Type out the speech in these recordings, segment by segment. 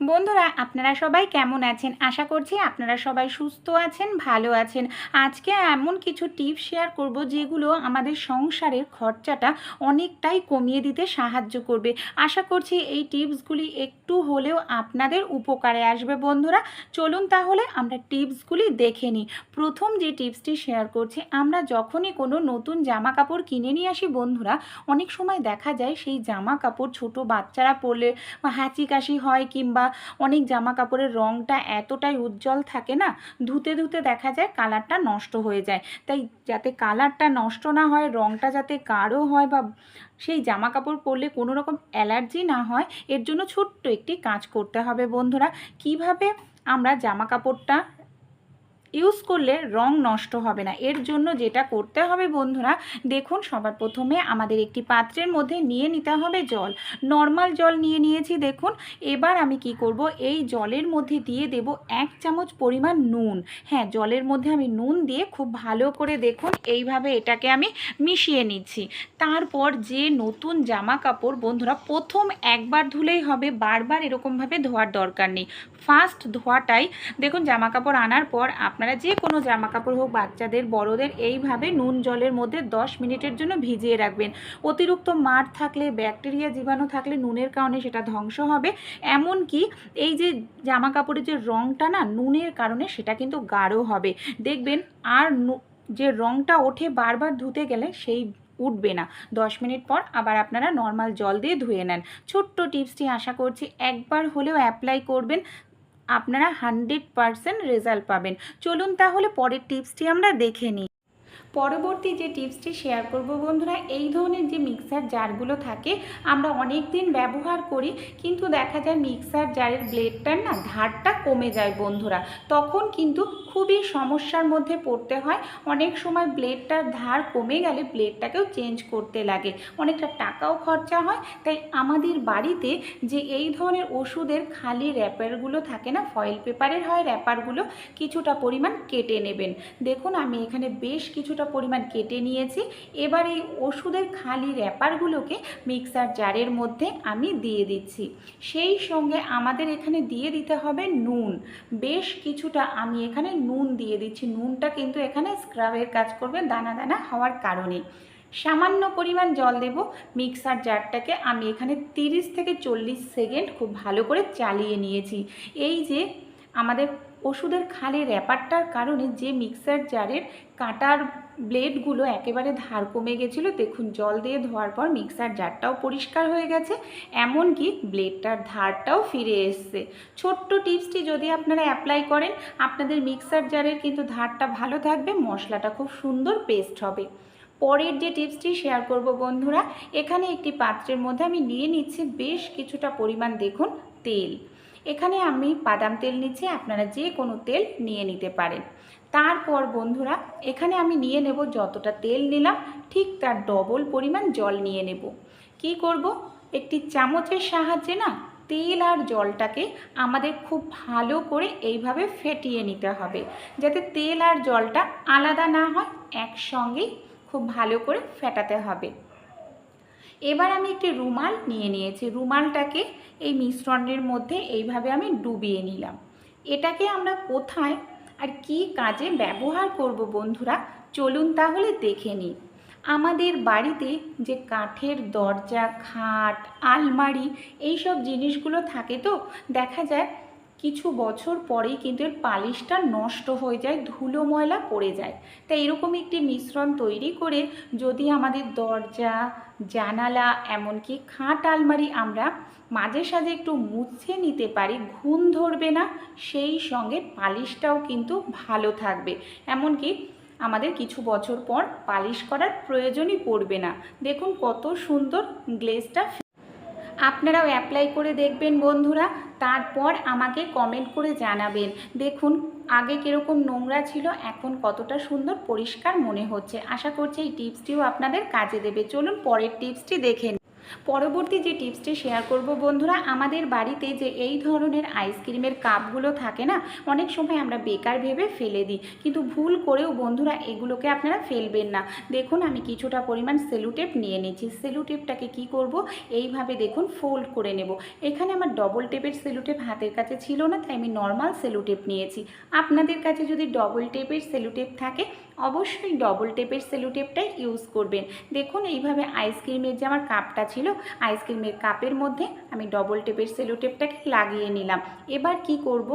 বন্ধুরা, আপনারা সবাই কেমন আছেন? আশা করছি আপনারা সবাই সুস্থ আছেন, ভালো আছেন। আজকে এমন কিছু টিপস শেয়ার করব যেগুলো আমাদের সংসারের খরচাটা অনেকটাই কমিয়ে দিতে সাহায্য করবে। আশা করছি এই টিপসগুলি একটু হলেও আপনাদের উপকারে আসবে বন্ধুরা। চলুন তাহলে আমরা টিপসগুলি দেখে নিই। প্রথম যে টিপসটি শেয়ার করছি, আমরা যখনই কোনো নতুন জামা কাপড় কিনে নিয়ে আসি বন্ধুরা, অনেক সময় দেখা যায় সেই জামা কাপড় ছোট বাচ্চারা পরলে হাঁচি কাশি হয় কিংবা অনেক জামা কাপড়ের রঙটা এতটাই উজ্জ্বল থাকে না, ধুতে ধুতে দেখা যায় কালারটা নষ্ট হয়ে যায়। তাই যাতে কালারটা নষ্ট না হয় রঙটা যাতে গাঢ় হয় বা সেই জামা কাপড় পরলে কোনো রকম অ্যালার্জি না হয়, এর জন্য ছোট্ট একটি কাজ করতে হবে বন্ধুরা। কীভাবে আমরা জামা কাপড়টা ইউজ করলে রং নষ্ট হবে না। এর জন্য যেটা করতে হবে বন্ধুরা, দেখুন সবার প্রথমে আমাদের একটি পাত্রের মধ্যে নিয়ে নিতে হবে জল। নর্মাল জল নিয়ে নিয়েছি, দেখুন। এবার আমি কি করব, এই জলের মধ্যে দিয়ে দেব এক চামচ পরিমাণ নুন। হ্যাঁ জলের মধ্যে আমি নুন দিয়ে খুব ভালো করে দেখুন, এইভাবে এটাকে আমি মিশিয়ে নিচ্ছি। তারপর যে নতুন জামা কাপড় বন্ধুরা, প্রথম একবার ধুলেই হবে, বারবার এরকমভাবে ধোয়ার দরকার নেই। ফার্স্ট ধোয়াটাই দেখুন জামা কাপড় আনার পর আপনারা যে কোনো জামা কাপড় হোক বাচ্চাদের, বড়দের এইভাবে নুন জলের মধ্যে 10 মিনিটের জন্য ভিজিয়ে রাখবেন। অতিরিক্ত মাঠ থাকলে, ব্যাকটেরিয়া জীবাণু থাকলে নুনের কারণে সেটা ধ্বংস হবে। এমনকি এই যে জামা কাপড়ের যে রঙটা না, নুনের কারণে সেটা কিন্তু গাঢ় হবে। দেখবেন আর যে রঙটা ওঠে বারবার ধুতে গেলে সেই উঠবে না। দশ মিনিট পর আবার আপনারা নর্মাল জল দিয়ে ধুয়ে নেন। ছোট্ট টিপসটি আশা করছি একবার হলেও অ্যাপ্লাই করবেন। আপনারা হান্ড্রেড পারসেন্ট রেজাল্ট পাবেন। চলুন তাহলে পরের টিপসটি আমরা দেখে নিই। পরবর্তী যে টিপসটি শেয়ার করব বন্ধুরা, এই ধরনের যে মিক্সার জারগুলো থাকে, আমরা অনেক দিন ব্যবহার করি, কিন্তু দেখা যায় মিক্সার জারের ব্লেডটার না ধারটা কমে যায় বন্ধুরা। তখন কিন্তু খুবই সমস্যার মধ্যে পড়তে হয়। অনেক সময় ব্লেডটার ধার কমে গেলে ব্লেডটাকেও চেঞ্জ করতে লাগে। অনেকটা টাকাও খরচা হয়। তাই আমাদের বাড়িতে যে এই ধরনের ওষুধের খালি র্যাপারগুলো থাকে না ফয়েল পেপারের হয় র্যাপারগুলো কিছুটা পরিমাণ কেটে নেবেন। দেখুন, আমি এখানে বেশ কিছুটা পরিমাণ কেটে নিয়েছি। এবার এই ওষুধের খালি র্যাপারগুলোকে মিক্সার জারের মধ্যে আমি দিয়ে দিচ্ছি। সেই সঙ্গে আমাদের এখানে দিয়ে দিতে হবে নুন। বেশ কিছুটা আমি এখানে নুন দিয়ে দিচ্ছি। নুনটা কিন্তু এখানে স্ক্রাবের কাজ করবে দানা দানা হওয়ার কারণে। সামান্য পরিমাণ জল দেব মিক্সার জারটাকে আমি এখানে 30 থেকে চল্লিশ সেকেন্ড খুব ভালো করে চালিয়ে নিয়েছি। এই যে আমাদের ওষুধের খালি র্যাপারটার কারণে যে মিক্সার জারের কাটার ব্লেডগুলো একেবারে ধার কমে গেছিল। দেখুন, জল দিয়ে ধোয়ার পর মিক্সার জারটাও পরিষ্কার হয়ে গেছে, এমনকি ব্লেডটার ধারটাও ফিরে এসছে। ছোট্ট টিপসটি যদি আপনারা অ্যাপ্লাই করেন, আপনাদের মিক্সার জারের কিন্তু ধারটা ভালো থাকবে, মশলাটা খুব সুন্দর পেস্ট হবে। পরের যে টিপসটি শেয়ার করব বন্ধুরা, এখানে একটি পাত্রের মধ্যে আমি নিয়ে নিচ্ছি বেশ কিছুটা পরিমাণ দেখুন, তেল। এখানে আমি বাদাম তেল নিচ্ছি, আপনারা যে কোনো তেল নিয়ে নিতে পারেন। তারপর বন্ধুরা, এখানে আমি নিয়ে নেব যতটা তেল নিলাম, ঠিক তার ডবল পরিমাণ জল নিয়ে নেব। কি করব? একটি চামচের সাহায্যে না তেল আর জলটাকে আমাদের খুব ভালো করে এইভাবে ফেটিয়ে নিতে হবে, যাতে তেল আর জলটা আলাদা না হয় একসঙ্গেই খুব ভালো করে ফেটাতে হবে। এবার আমি একটি রুমাল নিয়ে নিয়েছি, রুমালটাকে এই মিশ্রণের মধ্যে এইভাবে আমি ডুবিয়ে নিলাম। এটাকে আমরা কোথায় আর কি কাজে ব্যবহার করব বন্ধুরা? চলুন তাহলে দেখে নিই। আমাদের বাড়িতে যে কাঠের দরজা, খাট, আলমারি এই সব জিনিসগুলো থাকে তো, দেখা যায় কিছু বছর পরেই কিন্তু এর পালিশটা নষ্ট হয়ে যায়, ধুলো ময়লা পড়ে যায়। তাই এরকম একটি মিশ্রণ তৈরি করে যদি আমাদের দরজা, জানালা, এমনকি খাট, আলমারি আমরা মাঝে সাঝে একটু মুছে নিতে পারি, ঘুম ধরবে না, সেই সঙ্গে পালিশটাও কিন্তু ভালো থাকবে। এমনকি আমাদের কিছু বছর পর পালিশ করার প্রয়োজনই পড়বে না। দেখুন কত সুন্দর গ্লেজটা আপনারাও অ্যাপ্লাই করে দেখবেন বন্ধুরা, তারপর আমাকে কমেন্ট করে জানাবেন। দেখুন আগে কীরকম নোংরা ছিল, এখন কতটা সুন্দর পরিষ্কার মনে হচ্ছে। আশা করছি এই টিপসটিও আপনাদের কাজে দেবে। চলুন পরের টিপসটি দেখে নিই। পরবর্তী যে টিপসটি শেয়ার করব বন্ধুরা, আমাদের বাড়িতে যে এই ধরনের আইসক্রিমের কাপগুলো থাকে না, অনেক সময় আমরা বেকার ভেবে ফেলে দিই। কিন্তু ভুল করেও বন্ধুরা এগুলোকে আপনারা ফেলবেন না। দেখুন, আমি কিছুটা পরিমাণ সেলুটেপ নিয়ে নিয়েছি সেলুটেপটাকে কি করব? এইভাবে দেখুন ফোল্ড করে নেব। এখানে আমার ডবল টেপের সেলুটেপ হাতের কাছে ছিল না, তাই আমি নর্মাল সেলুটেপ নিয়েছি। আপনাদের কাছে যদি ডবল টেপের সেলুটেপ থাকে, অবশ্যই ডবল টেপের সেলুটেপটাই ইউজ করবেন। দেখুন, এইভাবে আইসক্রিমের যে আমার কাপটা ছিল আইসক্রিমের কাপের মধ্যে আমি ডবল টেপের সেলুটেপটাকে লাগিয়ে নিলাম। এবার কি করব?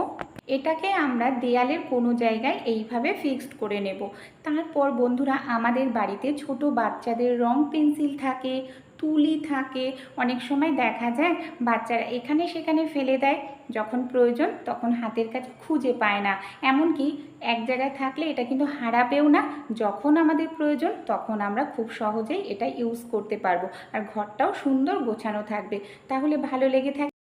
এটাকে আমরা দেয়ালের কোনো জায়গায় এইভাবে ফিক্সড করে নেব। তারপর বন্ধুরা, আমাদের বাড়িতে ছোট বাচ্চাদের রং পেন্সিল থাকে তুলি থাকে। অনেক সময় দেখা যায় বাচ্চারা এখানে সেখানে ফেলে দেয়। যখন প্রয়োজন তখন হাতের কাছে খুঁজে পায় না। এমনকি এক জায়গায় থাকলে এটা কিন্তু হারাবেও না। যখন আমাদের প্রয়োজন তখন আমরা খুব সহজেই এটা ইউজ করতে পারব। আর ঘরটাও সুন্দর গোছানো থাকবে। তাহলে ভালো লেগে থাকে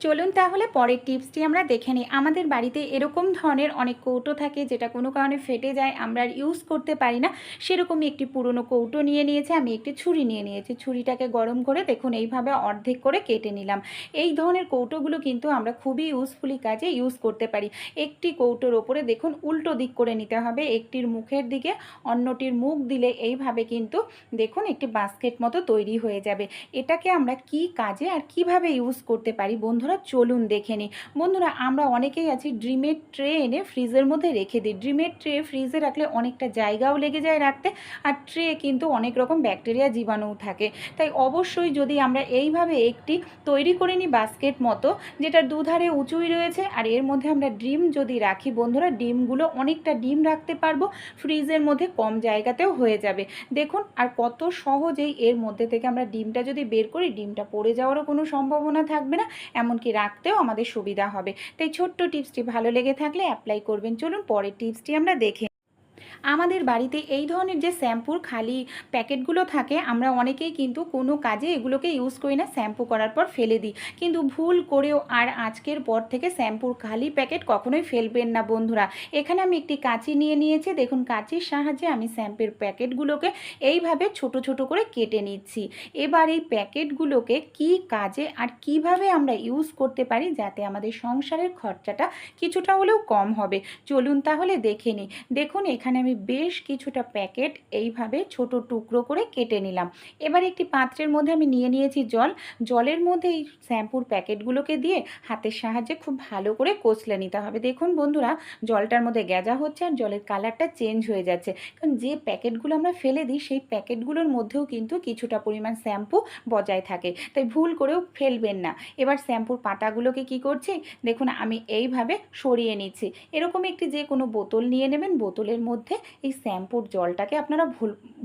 চলুন তাহলে পরের টিপসটি আমরা দেখে নিই। আমাদের বাড়িতে এরকম ধরনের অনেক কৌটো থাকে, যেটা কোনো কারণে ফেটে যায়, আমরা আর ইউজ করতে পারি না। সেরকমই একটি পুরনো কৌটো নিয়ে নিয়েছে, আমি একটি ছুরি নিয়ে নিয়েছি। ছুরিটাকে গরম করে দেখুন, এইভাবে অর্ধেক করে কেটে নিলাম। এই ধরনের কৌটোগুলো কিন্তু আমরা খুবই ইউজফুলি কাজে ইউজ করতে পারি। একটি কৌটোর ওপরে দেখুন, উল্টো দিক করে নিতে হবে, একটির মুখের দিকে, অন্যটির মুখ দিলে এইভাবে কিন্তু দেখুন, একটি বাস্কেট মতো তৈরি হয়ে যাবে। এটাকে আমরা কি কাজে আর কীভাবে ইউজ করতে পারি বন্ধুরা, চলুন দেখে নিই। বন্ধুরা, আমরা অনেকেই আছি ড্রিমের ট্রে এনে ফ্রিজের মধ্যে রেখে দিই। ড্রিমের ট্রে ফ্রিজে রাখলে অনেকটা জায়গাও লেগে যায় রাখতে, আর ট্রে কিন্তু অনেক রকম ব্যাকটেরিয়া জীবাণুও থাকে। তাই অবশ্যই যদি আমরা এইভাবে একটি তৈরি করে নিই বাস্কেট মতো যেটা দুধারে উঁচুই রয়েছে, আর এর মধ্যে আমরা ডিম যদি রাখি, বন্ধুরা, ডিমগুলো অনেকটা ডিম রাখতে পারব, ফ্রিজের মধ্যে কম জায়গাতেও হয়ে যাবে। দেখুন, আর কত সহজেই এর মধ্যে থেকে আমরা ডিমটা যদি বের করি, ডিমটা পড়ে যাওয়ারও কোনো সম্ভাবনা থাকবে না এমনকি রাখতেও আমাদের সুবিধা হবে। তাই ছোট্ট টিপসটি ভালো লেগে থাকলে অ্যাপ্লাই করবেন। চলুন পরের টিপসটি আমরা দেখে আমাদের বাড়িতে এই ধরনের যে শ্যাম্পুর খালি প্যাকেটগুলো থাকে, আমরা অনেকেই কিন্তু কোনো কাজে এগুলোকে ইউজ করি না, শ্যাম্পু করার পর ফেলে দিই। কিন্তু ভুল করেও আর আজকের পর থেকে শ্যাম্পুর খালি প্যাকেট কখনোই ফেলবেন না বন্ধুরা। এখানে আমি একটি কাঁচি নিয়ে নিয়েছি, দেখুন কাঁচির সাহায্যে আমি শ্যাম্পুর প্যাকেটগুলোকে এইভাবে ছোট ছোট করে কেটে নিচ্ছি। এবার এই প্যাকেটগুলোকে কি কাজে আর কীভাবে আমরা ইউজ করতে পারি যাতে আমাদের সংসারের খরচাটা কিছুটা হলেও কম হবে? চলুন তাহলে দেখে নিই। দেখুন, এখানে আমি বেশ কিছুটা প্যাকেট এইভাবে ছোট টুকরো করে কেটে নিলাম। এবার একটি পাত্রের মধ্যে আমি নিয়ে নিয়েছি জল। জলের মধ্যে এই শ্যাম্পুর প্যাকেটগুলোকে দিয়ে হাতের সাহায্যে খুব ভালো করে কচলে নিতে হবে। দেখুন বন্ধুরা, জলটার মধ্যে গেজা হচ্ছে আর জলের কালারটা চেঞ্জ হয়ে যাচ্ছে। কারণ যে প্যাকেটগুলো আমরা ফেলে দিই, সেই প্যাকেটগুলোর মধ্যেও কিন্তু কিছুটা পরিমাণ শ্যাম্পু বজায় থাকে। তাই ভুল করেও ফেলবেন না। এবার শ্যাম্পুর পাতাগুলোকে কি করছি? দেখুন, আমি এইভাবে সরিয়ে নিচ্ছি। এরকম একটি যে কোনো বোতল নিয়ে নেবেন। বোতলের মধ্যে এই শ্যাম্পুর জলটাকে আপনারা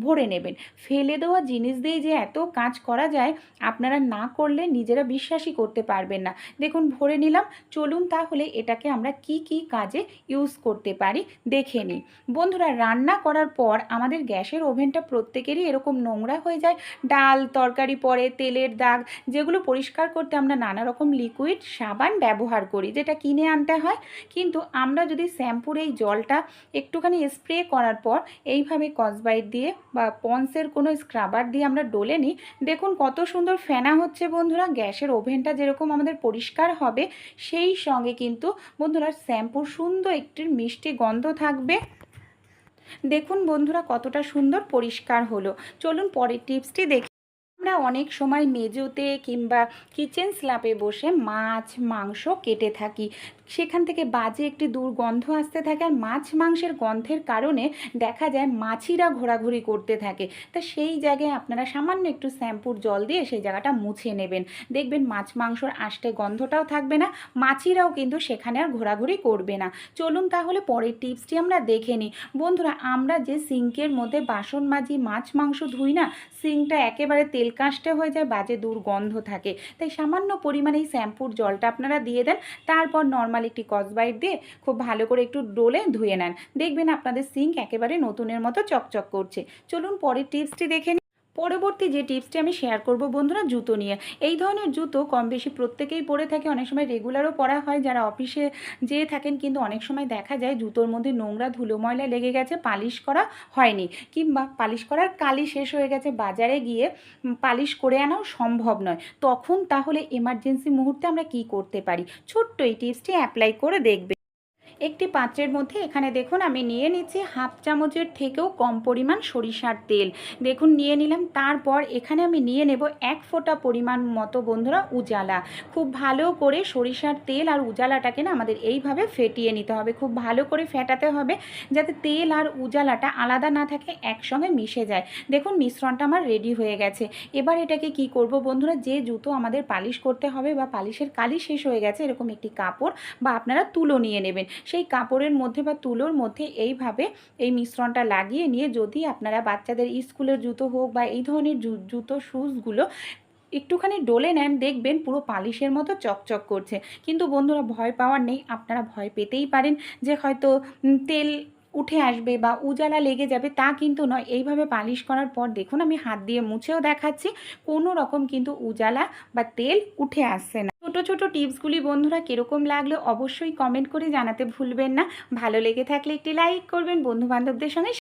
ভরে নেবেন। ফেলে দেওয়া জিনিস দিয়ে যে এত কাজ করা যায়, আপনারা না করলে নিজেরা বিশ্বাসই করতে পারবেন না। দেখুন, ভরে নিলাম। চলুন তাহলে এটাকে আমরা কি কি কাজে ইউজ করতে পারি দেখে নিই। বন্ধুরা, রান্না করার পর আমাদের গ্যাসের ওভেনটা প্রত্যেকেরই এরকম নোংরা হয়ে যায়। ডাল, তরকারি পরে, তেলের দাগ, যেগুলো পরিষ্কার করতে আমরা নানা রকম লিকুইড সাবান ব্যবহার করি, যেটা কিনে আনতে হয়। কিন্তু আমরা যদি শ্যাম্পুর এই জলটা একটুখানি স্প্রে করার পর এইভাবে কসবাইট দিয়ে বা পন্সের কোনো স্ক্রাবার দিয়ে আমরা ডলে নিই। দেখুন কত সুন্দর ফেনা হচ্ছে বন্ধুরা, গ্যাসের ওভেনটা যেরকম আমাদের পরিষ্কার হবে, সেই সঙ্গে কিন্তু বন্ধুরা শ্যাম্পুর সুন্দর একটি মিষ্টি গন্ধ থাকবে। দেখুন বন্ধুরা কতটা সুন্দর পরিষ্কার হলো। চলুন পরের টিপসটি দেখি। আমরা অনেক সময় মেজোতে কিংবা কিচেন স্ল্যাপে বসে মাছ, মাংস কেটে থাকি। সেখান থেকে বাজে একটি দুর্গন্ধ আসতে থাকে আর মাছ মাংসের গন্ধের কারণে দেখা যায় মাছিরা ঘোরাঘুরি করতে থাকে। তা সেই জায়গায় আপনারা সামান্য একটু শ্যাম্পুর জল দিয়ে সেই জায়গাটা মুছে নেবেন। দেখবেন মাছ মাংসর আষ্টে গন্ধটাও থাকবে না, মাছিরাও কিন্তু সেখানে আর ঘোরাঘুরি করবে না। চলুন তাহলে পরের টিপসটি আমরা দেখে নিই। বন্ধুরা, আমরা যে সিঙ্কের মধ্যে বাসন মাজি মাছ মাংস ধুই না, সিঙ্কটা একেবারে তেল কাস্টে হয়ে যায়, বাজে দুর্গন্ধ থাকে। তাই সামান্য পরিমাণে এই শ্যাম্পুর জলটা আপনারা দিয়ে দেন, তারপর নর্মাল একটি কসবাইট দিয়ে খুব ভালো করে একটু ডোলে ধুয়ে নেন। দেখবেন আপনাদের সিঙ্ক একেবারে নতুনের মতো চকচক করছে। চলুন পরের টিপসটি দেখে পরবর্তী যে টিপসটি আমি শেয়ার করব বন্ধুরা, জুতো নিয়ে। এই ধরনের জুতো কম বেশি প্রত্যেকেই পরে থাকে, অনেক সময় রেগুলারও পরা হয়। যারা অফিসে যেয়ে থাকেন কিন্তু অনেক সময় দেখা যায় জুতোর মধ্যে নোংরা ধুলো ময়লা লেগে গেছে, পালিশ করা হয়নি কিংবা পালিশ করার কালি শেষ হয়ে গেছে, বাজারে গিয়ে পালিশ করে আনাও সম্ভব নয়। তখন তাহলে এমার্জেন্সি মুহূর্তে আমরা কি করতে পারি? ছোট্ট এই টিপসটি অ্যাপ্লাই করে দেখবে। একটি পাত্রের মধ্যে এখানে দেখুন আমি নিয়ে নিচ্ছি হাফ চামচের থেকেও কম পরিমাণ সরিষার তেল। দেখুন, নিয়ে নিলাম। তারপর এখানে আমি নিয়ে নেব এক ফোঁটা পরিমাণ মতো বন্ধুরা উজালা। খুব ভালো করে সরিষার তেল আর উজালাটাকে না আমাদের এইভাবে ফেটিয়ে নিতে হবে। খুব ভালো করে ফেটাতে হবে যাতে তেল আর উজালাটা আলাদা না থাকে, একসঙ্গে মিশে যায়। দেখুন, মিশ্রণটা আমার রেডি হয়ে গেছে। এবার এটাকে কি করব বন্ধুরা? যে জুতো আমাদের পালিশ করতে হবে বা পালিশের কালি শেষ হয়ে গেছে, এরকম একটি কাপড় বা আপনারা তুলো নিয়ে নেবেন। সেই কাপড়ের মধ্যে বা তুলোর মধ্যে এইভাবে এই মিশ্রণটা লাগিয়ে নিয়ে যদি আপনারা বাচ্চাদের স্কুলের জুতো হোক বা এই ধরনের জুতো শ্যুজগুলো একটুখানি ডলে নেন, দেখবেন পুরো পালিশের মতো চকচক করছে। কিন্তু বন্ধুরা ভয় পাওয়ার নেই, আপনারা ভয় পেতেই পারেন যে হয়তো তেল উঠে আসবে বা উজালা লেগে যাবে তা কিন্তু নয়। এইভাবে পালিশ করার পর দেখুন আমি হাত দিয়ে মুছেও দেখাচ্ছি, কোনো রকম কিন্তু উজালা বা তেল উঠে আসছে না। ছোটো ছোটো টিপসগুলি বন্ধুরা কীরকম লাগল অবশ্যই কমেন্ট করে জানাতে ভুলবেন না। ভালো লেগে থাকলে একটি লাইক করবেন বন্ধু বান্ধবদের সঙ্গে